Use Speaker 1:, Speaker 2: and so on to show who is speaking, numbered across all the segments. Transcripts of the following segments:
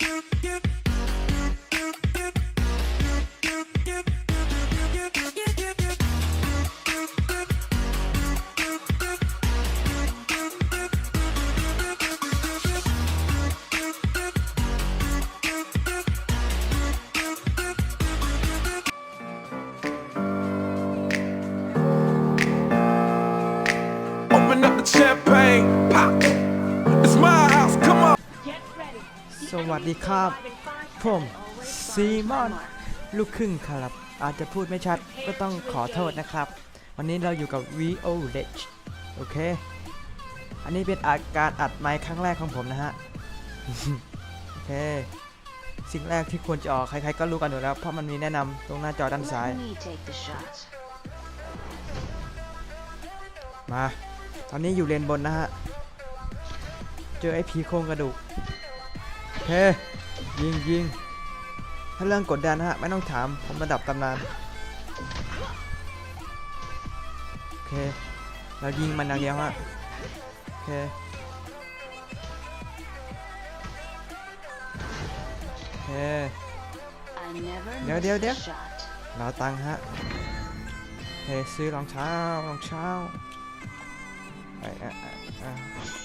Speaker 1: you, you. ดีครับ ผมซีมอน ลูกครึ่งครับ อาจจะพูดไม่ชัดก็ต้องขอโทษนะครับ วันนี้เราอยู่กับ VO l e d g โอเค อันนี้เป็นอาการอัดไมค์ครั้งแรกของผมนะฮะ โอเค สิ่งแรกที่ควรจะออกใครๆก็รู้กันอยู่แล้ว เพราะมันมีแนะนำตรงหน้าจอด้านซ้าย มา ตอนนี้อยู่เลนบนนะฮะ เจอไอ้ผีโครงกระดูก เค ยิงยิงถ้าเรื่องกดดันนะฮะ ไม่ต้องถาม ผมระดับตำนาน โอเค เรายิงมันอย่างเดียวฮะ โอเค โอเค
Speaker 2: I never
Speaker 1: Đeo,
Speaker 2: miss
Speaker 1: đeo,
Speaker 2: a
Speaker 1: đeo.
Speaker 2: shot.
Speaker 1: เราตังค์ฮะเฮซื้อรองเท้ารองเท้าไอ้อะอะอะ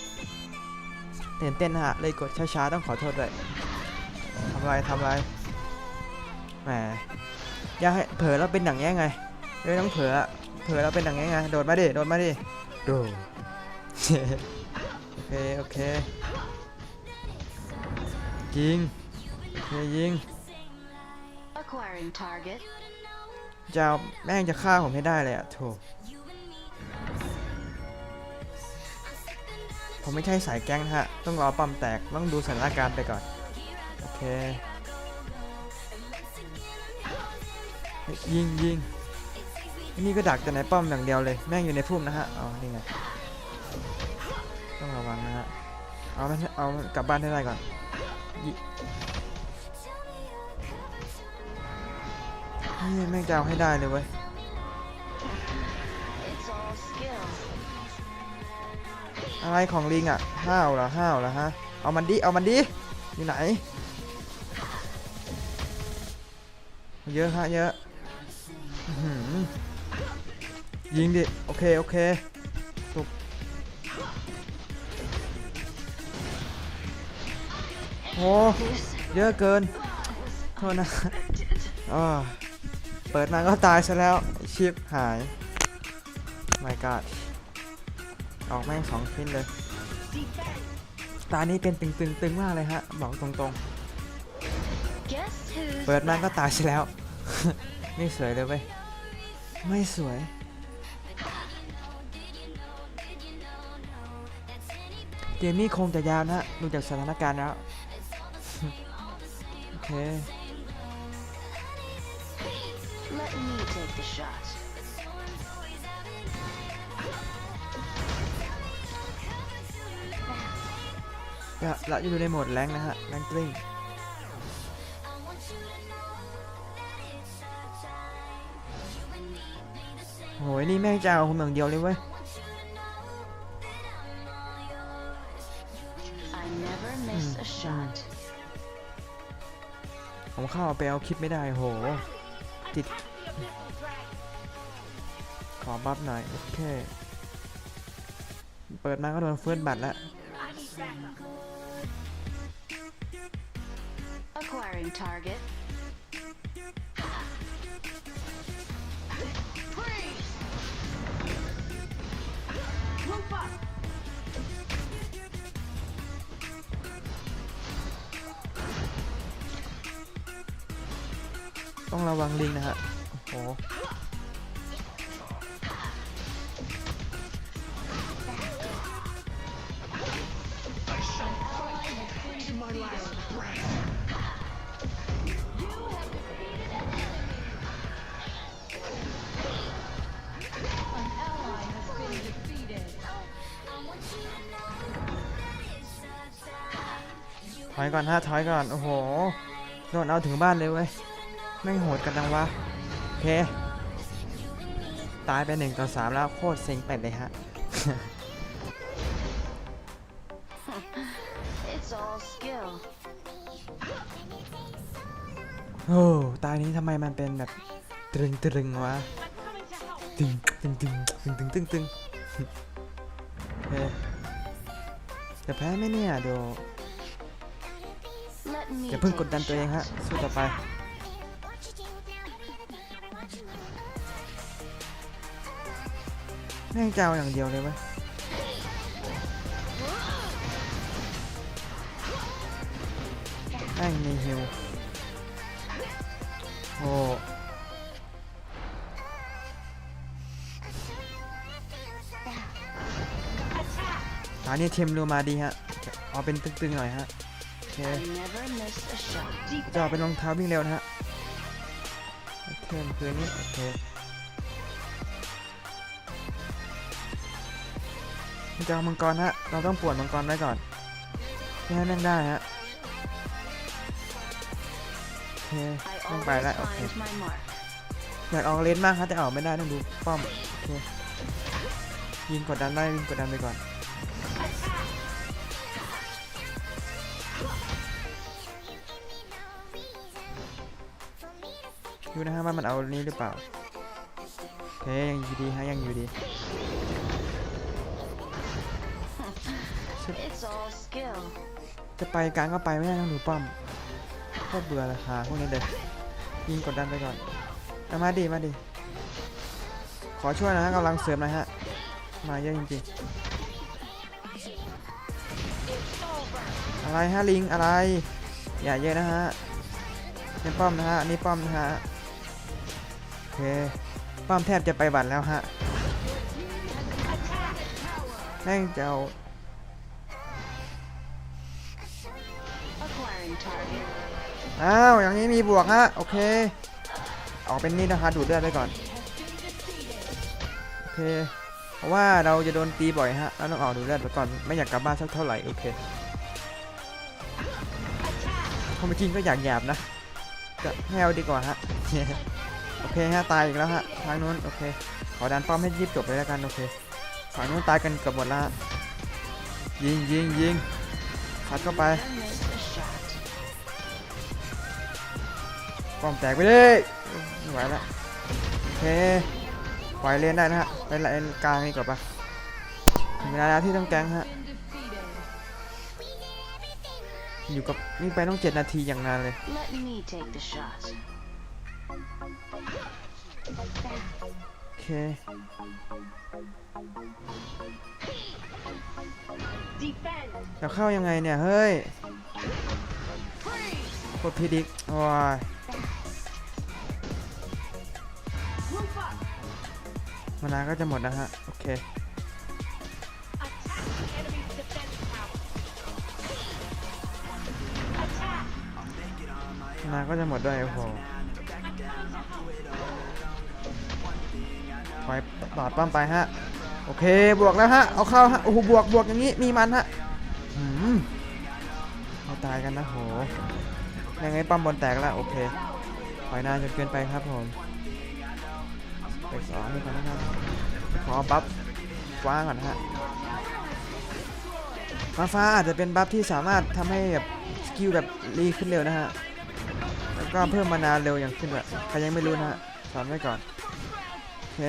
Speaker 1: ตื่นเต้นฮะเลยกดช้าๆต้องขอโทษด้วยทำไรทำไรแหมอย่าให้เผลอแล้วเป็นอย่างนี้ยไงเลยต้องเผลออะเผลอแล้วเป็นอย่างนี้ไงโดดมาดิโดดมาดิโดดโอเคโอเคยิงโอเคยิง
Speaker 2: Acquiring target.
Speaker 1: จะเอาแม่งจะฆ่าผมให้ได้เลยอะโถ ผมไม่ใช่สายแก๊งนะฮะ ต้องรอปั๊มแตก ต้องดูสถานการณ์ไปก่อน โอเค ยิงยิงนี่ก็ดักแต่ในป้อมอย่างเดียวเลย แม่งอยู่ในพุ่มนะฮะอ๋อนี่ไง ต้องระวังนะฮะ เอามันเอากลับบ้านให้ได้ก่อนยิเฮ้ยแม่งจะเอาให้ได้เลยเว้ย อะไรของลิงอะห้าวเหรอห้าวเหรอฮะเอามันดิเอามันดิอยู่ไหน เยอะฮะเยอะยิงดิโอเคโอเคตุกโอ้เยอะเกินโทษนะอ่าเปิดมาก็ตายซะแล้วชิปหาย my god อ อกแม่งสองชิ้นเลย ตานี้เป็นตึงตึงตึงมากเลยฮะ บอกตรง
Speaker 2: guess who's
Speaker 1: ๆเปิดมาก็ตายซะแล้ว ไม่สวยเลยเว้ย ไม่สวย เกมนี้คงจะยาวนะ ดูจากสถานการณ์แล้ว โอเค
Speaker 2: Let me take the shot.
Speaker 1: ก็เราอยู่ในโหมดแรงนะฮะแรงกลิ้งโหยนี่แม่งจะเอาคนอย่างเดียวเลยเว้ยผมเข้าไปเอาคลิปไม่ได้โห ติด ขอบัฟหน่อย โอเค เปิดมาก็โดนเฟิร์สบัตรแล้ว
Speaker 2: Acquiring target. Move up.
Speaker 1: ต้องระวังลิงนะฮะโอ้โห อยก่อนฮะถอยก่อน โอ้โหโดนเอาถึงบ้านเลยเว้ยแม่งโหดกันดังวะโอเค ตายไปหนึ่งต่อสามแล้วโคตรเซ็งเป็ดเลยฮะ
Speaker 2: It's all skill.
Speaker 1: โอ้ตายนี้ทำไมมันเป็นแบบตรึงตรึงวะตึงตึงตึงตึงตึงตึงตึงเฮ้ยจะแพ้ไหมเนี่ยเดี๋ยว
Speaker 2: Let me
Speaker 1: อย่าเพิ่งกดดันตัวเองฮะ สู้ต่อไปแม่งจะเอาอย่างเดียวเลยว้ยแม่งมีฮิวโอ้ตานี่เทมรูมาดีฮะ เอาเป็นตึงๆหน่อยฮะ จะเอเป็นรองเท้าวิ่งเร็วนะฮะเทมคืนนี้โอเคจะเอามังกรฮะ เราต้องปวดมังกรไว้ก่อนเพื่อให้แม่งได้ฮะโอเค
Speaker 2: I
Speaker 1: ต้องไปแล้วโอเคอยากออกเลนมากครับแต่ออกไม่ได้ต้องดูป้อมโอเคยิงกดดันได้ยิงกดดันไปก่อน ดูนะฮะว่ามันเอานี้หรือเปล่าโอเคยังอยู่ดีฮะยังอยู่ดี
Speaker 2: It's all skill.
Speaker 1: จะไปกลางก็ไปไม่ได้ต้องดูป้อมโคตรเบื่อราคาพวกนี้เลยยิงกดดันไปก่อนเอามาดีมาดีขอช่วยนะฮะกำลังเสริมหนะฮะมาเยอะจริงๆอะไรฮะลิงอะไรอย่าเยอะนะฮะนี่ป้อมนะฮะอันนี่ป้อมนะฮะโอ เคป้อมแทบจะไปบัตรแล้วฮะแม่งจะเอาอ้าว อย่างนี้มีบวกฮะ โอเค ออกเป็นนี่นะคะ ดูดเลือดไปก่อน โอเค เพราะว่าเราจะโดนตีบ่อยฮะเราต้องออกดูดเลือดไปก่อน ไม่อยากกลับบ้านสักเท่าไหร่ โอเคความเป็นจริงก็อยากหยาบนะจะไม่เอาดีกว่าฮะ เคฮะตายอีกแล้วฮะทางนู้นโอเค ขอดันป้อมให้รีบจบเลยแล้วกันโอเคฝั่งนู้นตายกันเกือบหมดละยิงยิงยิงซัดเข้าไปป้อมแตกไปเลยไม่ไหวแล้วโอเคปล่อยเลนได้นะฮะไปเลนกลางนี่ก่อนปะถึงเวลาแล้วที่ต้องแกงฮะอยู่กับนี่ไปต้องเจ็ดนาทีอย่างนานเลย โอเคจะเข้ายังไงเนี่ย เฮ้ยกดพีดิกโอ้ยมานานก็จะหมดนะฮะ โอเคมานานก็จะหมดด้วยโอ้โหปล่ อยปอดป้อมไปฮะ โอเค บวกแล้วฮะ เอาเข้าฮะ โอ้โห บวกบวกอย่างนี้ มีมันฮะอืมเอาตายกันนะโห ยังไงป้อมบนแตกแล้ว โอเคปล่อยนานจนเกินไปครับผมไปสองนี่ก่อนนะครับ ขอบัฟฟ้าก่อนนะฮะฟ้าฟ้าอาจจะเป็นบัฟที่สามารถทำให้แบบสกิลแบบรีขึ้นเร็วนะฮะ แล้วก็เพิ่มมานาเร็วอย่างขึ้นแบบใครยังไม่รู้นะฮะสอนไว้ก่อน เ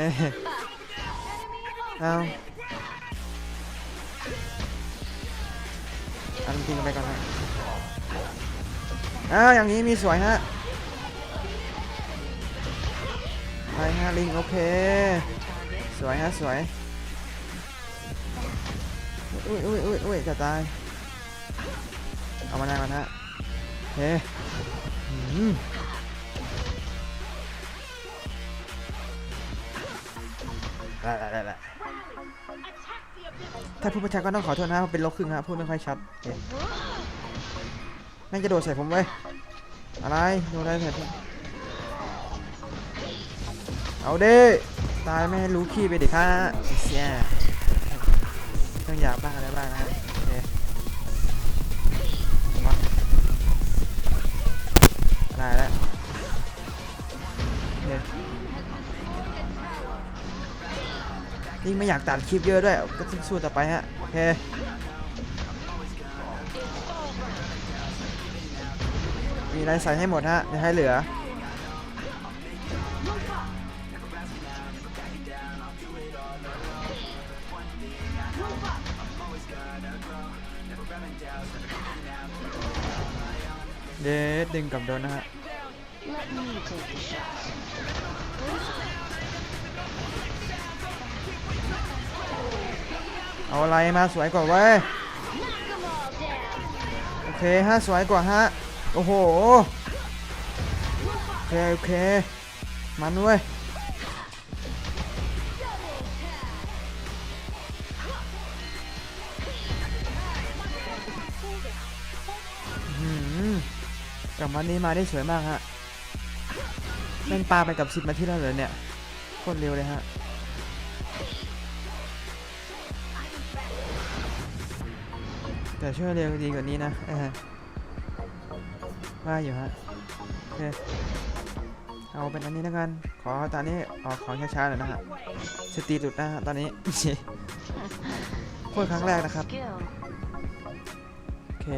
Speaker 1: อาอันจริงไปก่อนฮะอ้าวอย่างนี้มีสวยฮะไปฮะลิงโอเค สวยฮะสวยอุ้ยอุ้ยอุ้ยอุ้ยจะตาย เอามาหน้าก่อนฮะโอเค ได้ได้ถ้าพูดประชาก็ต้องขอโทษนะเป็นลกครึ่งฮะพูดไม่ค่อยชัดแม่งจะโดดใส่ผมเว้ยอะไรโดนอะไรใส่ผมเอาเด้ตายไม่ให้รู้ขี้ไปดิค่ะเสียต้องอยากบ้างอะไรบ้างนะ ยิ่งไม่อยากตัดคลิปเยอะด้วย ก็ต้องสู้ต่อไปฮะโอเคมีอะไรใส่ให้หมดฮะอย่าให้เหลือ เดดดึงกับโดนนะฮะ เอาอะไรมาสวยกว่าเว้ย โอเคฮะสวยกว่าฮะ โอ้โห โอเค โอเค มันเว้ยอื้อหือกลับวันนี้มาได้สวยมากฮะเล่นปลาไปกับสิบนาทีแล้วเหรอเนี่ย โคตรเร็วเลยฮะ แต่ช่วยเร็วดีกว่านี้นะเออว่าอยู่ฮะโอเคเอาเป็นอันนี้แล้วกัน ขอตอนนี้ออกของช้าๆหน่อยนะฮะสตีดุดนะฮะตอนนี้พูดครั้งแรกนะครับ โอเค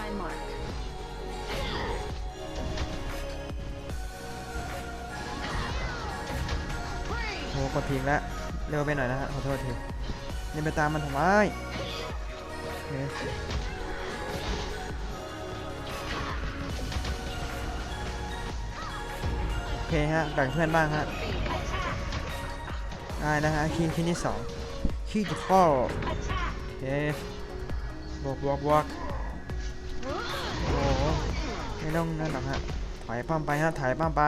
Speaker 2: my mark.
Speaker 1: โหกดทิ้งแล้วเร็วไปหน่อยนะฮะขอโทษทีนี่ไปตามมันทำไมโอเคโอเคฮะแบ่งเพื่อนบ้างฮะได้นะฮะคีย์คีย์ที่สองคีย์ที่ข้อโอเคบวกบวกบวก ไม่ต้องนั่นหรอกฮะถอยป้อมไปฮะถ่ายป้อมไป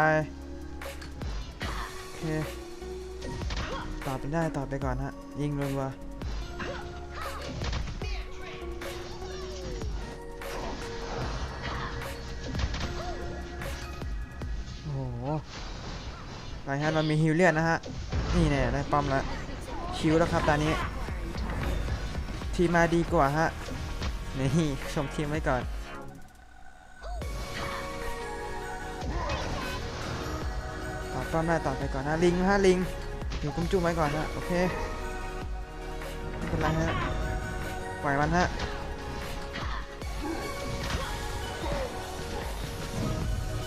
Speaker 1: โอเคตอบไปได้ตอบไปก่อนฮะยิงรัวโอ้โหไปฮะเรามีฮิวเลียนนะฮะนี่แน่ได้ป้อมแล้วชิวแล้วครับตอนนี้ ทีมาดีกว่าฮะนี่ชมทีมไว้ก่อน ป้อมได้ต่อไปก่อนนะลิงฮะลิงอยู่กุ้มจุ้มไว้ก่อนฮะโอเคไม่เป็นไรฮะปล่อยมันฮะ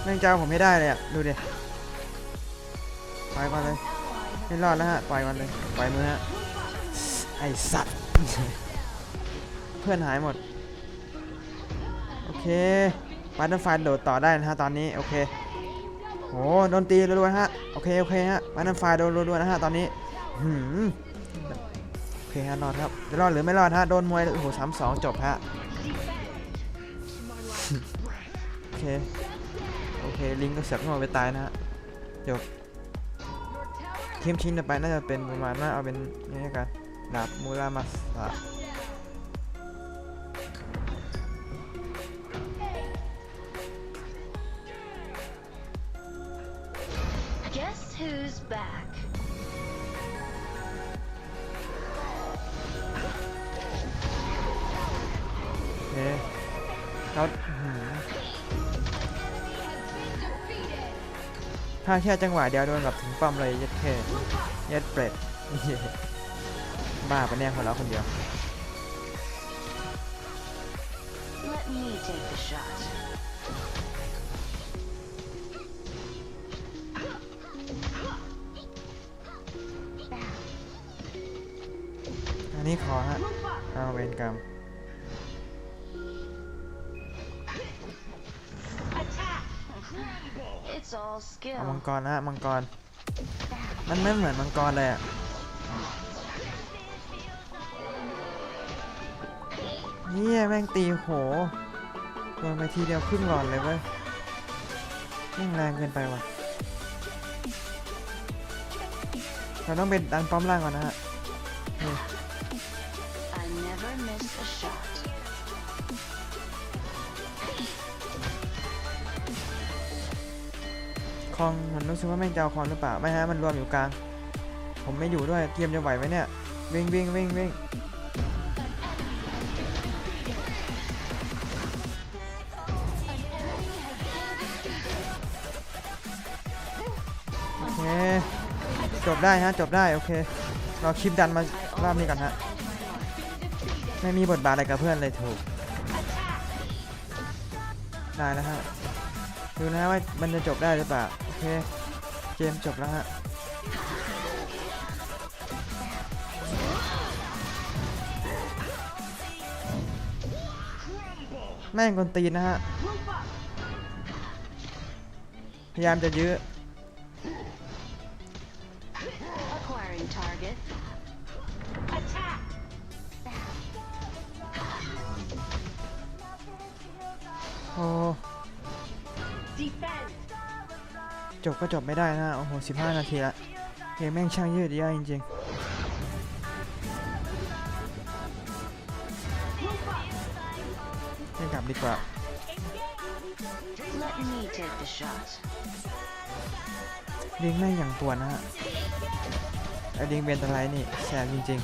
Speaker 1: แม่งเจ้าผมไม่ได้เลยอะดูดิปล่อยก่อนเลยไม่รอดแล้วฮะปล่อยมันเลยปล่อยมือฮะไอสัตว์ เพื่อนหายหมด โอเคบัตเตอร์ไฟโดดต่อได้นะฮะตอนนี้ โอเค อ้โดนตีรัวๆฮะ โอเค โอเคฮะมันน้ำไฟโดนรัวๆนะฮะ ตอนนี้หืมโอเคฮะรอดครับ จะรอดหรือไม่รอดฮะ โดนมวย โอ้โหสามสองจบฮะ โอเค โอเค ลิงก็เสียบเข้ามาไปตายนะฮะ จบทีมชิ้นต่อไปน่าจะเป็นประมาณว่าเอาเป็นนี่กันดาบมูรามาสะ
Speaker 2: who's back?
Speaker 1: โอเคแล้วหืมถ้าแค่จังหวะเดียวโดนกับถึงป้อมเลยยัดแค่ยัดเปรตบ้าปะเนี่ยคนเราคนเดียว
Speaker 2: Let me take the shot.
Speaker 1: นนี้ขอฮะเอาเวรกรรมเอามังกรนะฮะมังกร มันไม่เหมือนมังกรเลยอะเนี่ยแม่งตีโหโดนไปทีเดียวครึ่งหลอดเลยเว้ยแม่งแรงเกินไปว่ะเราต้องเป็นดันป้อมล่างก่อนนะฮะ คองมันรู้สึกว่าแม่งจะเอาคองหรือเปล่าไม่ฮะมันรวมอยู่กลาง ผมไม่อยู่ด้วยเทียมจะไหวไหมเนี่ยวิ่งวิ่งวิ่งวิ่งโอเคจบได้ฮะจบได้โอเคเราคลิปดันมารอบนี้ก่อนฮะไม่มีบทบาทอะไรกับเพื่อนเลยถูกได้แล้วฮะดูนะว่ามันจะจบได้หรือเปล่า เค เกมจบแล้วฮะแม่งกวนตีนนะฮะ พยายามจะยื้อ
Speaker 2: Acquiring target.
Speaker 1: โอ้ จบก็จบไม่ได้นะโอ้โห15นาทีละเกมแม่งช่างยืดเยอะจริงๆไม่กลับดีกว่า
Speaker 2: Let me take the shot.
Speaker 1: ลิงแม่งอย่างปวดนะฮะไอ้ลิงเบนตะไลนี่แสบจริง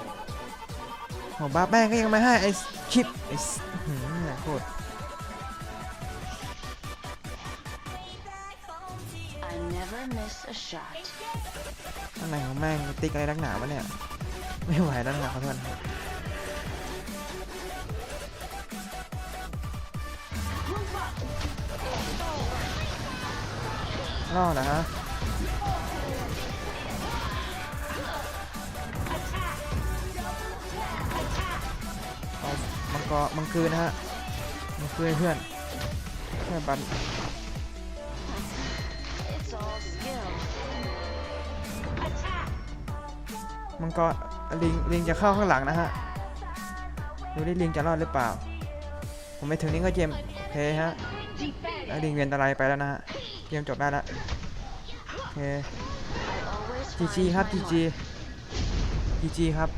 Speaker 1: ๆโหบ้าแม่งก็ยังไม่ให้ไอ้ชิปไอ้โคตร อะไรของแม่งติ๊กอะไรนักหนาวะเนี่ย ไม่ไหวแล้วนะขอโทษนะครับรอดนะฮะมังกรมังคืนนะฮะมังคืนเพื่อนเพื่อนบัน มังกรลิงลิงจะเข้าข้างหลังนะฮะดูดิลิงจะรอดหรือเปล่า ผมไปถึงนี้ก็เจมโอเคฮะแล้วลิงเวียนตะไลไปแล้วนะฮะเกมจบได้แล้วโอเคจีจีครับจีจีจีจีครับ